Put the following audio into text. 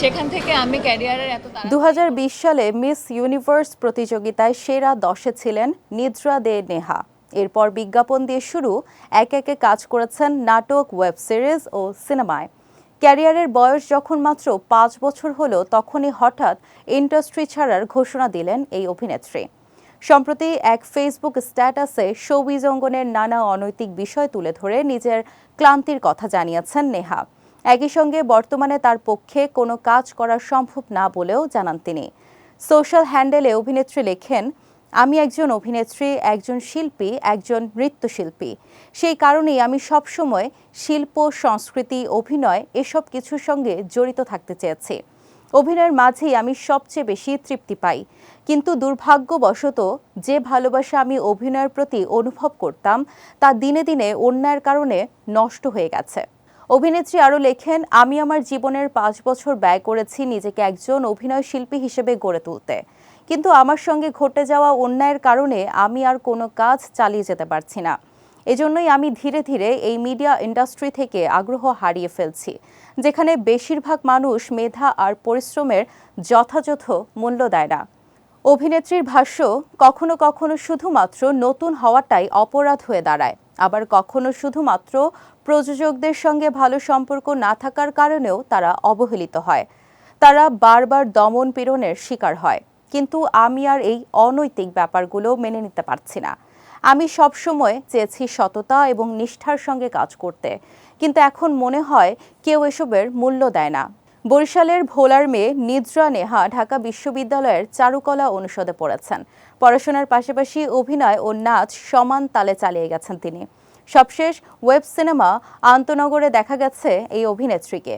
সেখান থেকে আমি ক্যারিয়ারের এত দু সালে মিস ইউনিভার্স প্রতিযোগিতায় সেরা দশে ছিলেন নিদ্রা দে নেহা। এরপর বিজ্ঞাপন দিয়ে শুরু একে একে কাজ করেছেন নাটক, ওয়েব সিরিজ ও সিনেমায়। ক্যারিয়ারের বয়স যখন মাত্র পাঁচ বছর হলো, তখনই হঠাৎ ইন্ডাস্ট্রি ছাড়ার ঘোষণা দিলেন এই অভিনেত্রী। সম্প্রতি এক ফেসবুক স্ট্যাটাসে শোবিজ অঙ্গনের নানা অনৈতিক বিষয় তুলে ধরে নিজের ক্লান্তির কথা জানিয়েছেন নেহা। একই সঙ্গে বর্তমানে তার পক্ষে কোনো কাজ করা সম্ভব না বলেও জানান তিনি। সোশ্যাল হ্যান্ডেলে অভিনেত্রী লেখেন, আমি একজন অভিনেত্রী, একজন শিল্পী, একজন নৃত্যশিল্পী। সেই কারণেই আমি সবসময় শিল্প, সংস্কৃতি, অভিনয় এসব কিছুর সঙ্গে জড়িত থাকতে চেয়েছি। অভিনয়ের মাঝেই আমি সবচেয়ে বেশি তৃপ্তি পাই। কিন্তু দুর্ভাগ্যবশত যে ভালোবাসা আমি অভিনয়ের প্রতি অনুভব করতাম, তা দিনে দিনে অন্যায়ের কারণে নষ্ট হয়ে গেছে। অভিনেত্রী আরও লেখেন, আমি আমার জীবনের পাঁচ বছর ব্যয় করেছি নিজেকে একজন অভিনয় শিল্পী হিসেবে গড়ে তুলতে। কিন্তু আমার সঙ্গে ঘটে যাওয়া অন্যায়ের কারণে আমি আর কোনো কাজ চালিয়ে যেতে পারছি না। এজন্যই আমি ধীরে ধীরে এই মিডিয়া ইন্ডাস্ট্রি থেকে আগ্রহ হারিয়ে ফেলছি, যেখানে বেশিরভাগ মানুষ মেধা আর পরিশ্রমের যথাযথ মূল্য দেয় না। অভিনেত্রীর ভাষ্য, কখনো কখনো শুধুমাত্র নতুন হওয়াটাই অপরাধ হয়ে দাঁড়ায়। আবার কখনো শুধুমাত্র প্রযোজকদের সঙ্গে ভালো সম্পর্ক না থাকার কারণেও তারা অবহেলিত হয়। তারা বারবার দমন পীড়নের শিকার হয়। কিন্তু আমি আর এই অনৈতিক ব্যাপারগুলো মেনে নিতে পারছি না। আমি সবসময় চেয়েছি সততা এবং নিষ্ঠার সঙ্গে কাজ করতে। কিন্তু এখন মনে হয় কেউ এসবের মূল্য দেয় না। বরিশালের ভোলার মেয়ে নিদ্রা নেহা ঢাকা বিশ্ববিদ্যালয়ের চারুকলা অনুষদে পড়েছেন। পড়াশোনার পাশাপাশি অভিনয় ও নাচ সমান তালে চালিয়ে গেছেন তিনি। সবশেষ ওয়েব সিনেমা আন্তনগরে দেখা গেছে এই অভিনেত্রীকে।